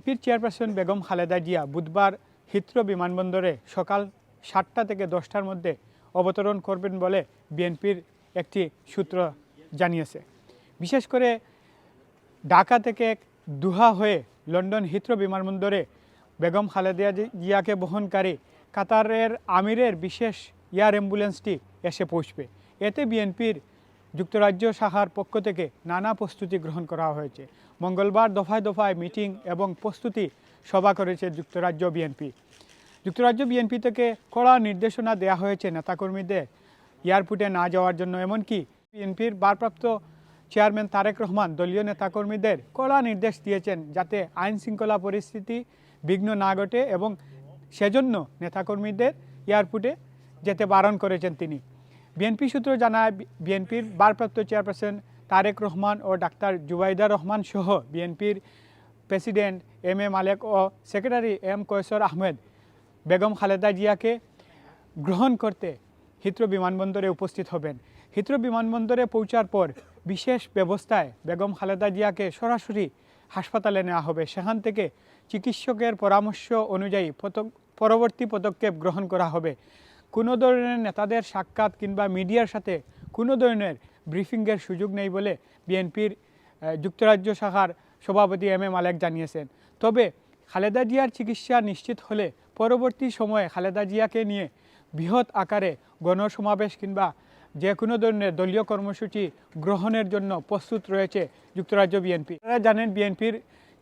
বিএনপির চেয়ারপারসন বেগম খালেদা জিয়া বুধবার হিত্র বিমানবন্দরে সকাল সাতটা থেকে দশটার মধ্যে অবতরণ করবেন বলে বিএনপির একটি সূত্র জানিয়েছে। বিশেষ করে ঢাকা থেকে দুহা হয়ে লন্ডন হিত্র বিমানবন্দরে বেগম খালেদা জিয়াকে বহনকারী কাতারের আমিরের বিশেষ এয়ার অ্যাম্বুলেন্সটি এসে পৌঁছবে। এতে বিএনপির যুক্তরাজ্য শাখার পক্ষ থেকে নানা প্রস্তুতি গ্রহণ করা হয়েছে। মঙ্গলবার দফায় দফায় মিটিং এবং প্রস্তুতি সভা করেছে যুক্তরাজ্য বিএনপি। যুক্তরাজ্য বিএনপি থেকে কড়া নির্দেশনা দেওয়া হয়েছে নেতাকর্মীদের এয়ারপোর্টে না যাওয়ার জন্য, এমনকি বিএনপির ভারপ্রাপ্ত চেয়ারম্যান তারেক রহমান দলীয় নেতাকর্মীদের কড়া নির্দেশ দিয়েছেন যাতে আইন শৃঙ্খলা পরিস্থিতি বিঘ্ন না ঘটে এবং সেজন্য নেতাকর্মীদের এয়ারপোর্টে যেতে বারণ করেছেন তিনি। বিএনপি সূত্র জানায় বিএনপির ভারপ্রাপ্ত চেয়ারপারসন তারেক রহমান ও ডাক্তার জুবাইদা রহমান সহ বিএনপির প্রেসিডেন্ট এম এ মালেক ও সেক্রেটারি এম কৈশোর আহমেদ বেগম খালেদা জিয়াকে গ্রহণ করতে হিত্র বিমানবন্দরে উপস্থিত হবেন। হিত্র বিমানবন্দরে পৌঁছার পর বিশেষ ব্যবস্থায় বেগম খালেদা জিয়াকে সরাসরি হাসপাতালে নেওয়া হবে। সেখান থেকে চিকিৎসকের পরামর্শ অনুযায়ী পরবর্তী পদক্ষেপ গ্রহণ করা হবে। কোনো ধরনের নেতাদের সাক্ষাৎ কিংবা মিডিয়ার সাথে কোনো ধরনের ব্রিফিংয়ের সুযোগ নেই বলে বিএনপির যুক্তরাজ্য শাখার সভাপতি এম এ মালেক জানিয়েছেন। তবে খালেদা জিয়ার চিকিৎসা নিশ্চিত হলে পরবর্তী সময়ে খালেদা জিয়াকে নিয়ে বৃহৎ আকারে গণসমাবেশ কিংবা যে কোনো ধরনের দলীয় কর্মসূচি গ্রহণের জন্য প্রস্তুত রয়েছে যুক্তরাজ্য বিএনপি। আপনারা জানেন বিএনপির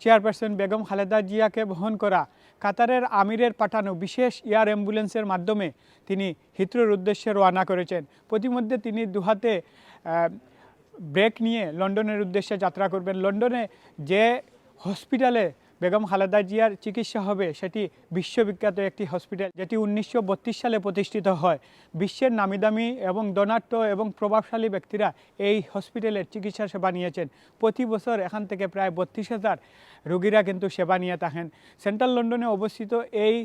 চেয়ারপারসন বেগম খালেদা জিয়াকে বহন করা কাতারের আমিরের পাঠানো বিশেষ এয়ার অ্যাম্বুলেন্সের মাধ্যমে তিনি হিত্রোর উদ্দেশ্যে রওনা করেছেন। প্রতিমধ্যে তিনি দুহাতে ব্রেক নিয়ে লন্ডনের উদ্দেশ্যে যাত্রা করবেন। লন্ডনে যে হসপিটালে বেগম খালেদা জিয়ার চিকিৎসা হবে সেটি বিশ্ববিখ্যাত একটি হসপিটাল, যেটি উনিশশো বত্রিশ সালে প্রতিষ্ঠিত হয়। বিশ্বের নামিদামি এবং ধনাঢ্য এবং প্রভাবশালী ব্যক্তিরা এই হসপিটালের চিকিৎসা সেবা নিয়েছেন। প্রতি বছর এখান থেকে প্রায় বত্রিশ হাজার রোগীরা কিন্তু সেবা নিয়ে থাকেন। সেন্ট্রাল লন্ডনে অবস্থিত এই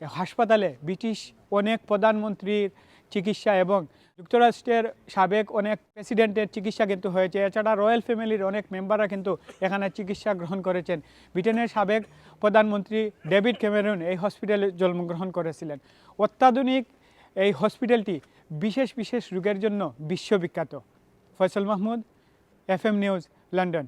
হাসপাতালে ব্রিটিশ অনেক প্রধানমন্ত্রীর চিকিৎসা এবং যুক্তরাষ্ট্রের সাবেক অনেক প্রেসিডেন্টের চিকিৎসা কিন্তু হয়েছে। এছাড়া রয়্যাল ফ্যামিলির অনেক মেম্বাররা কিন্তু এখানে চিকিৎসা গ্রহণ করেছেন। ব্রিটেনের সাবেক প্রধানমন্ত্রী ডেভিড ক্যামেরন এই হসপিটালে জন্মগ্রহণ করেছিলেন। অত্যাধুনিক এই হসপিটালটি বিশেষ বিশেষ রোগের জন্য বিশ্ববিখ্যাত। Faisal Mahmud F M news, London.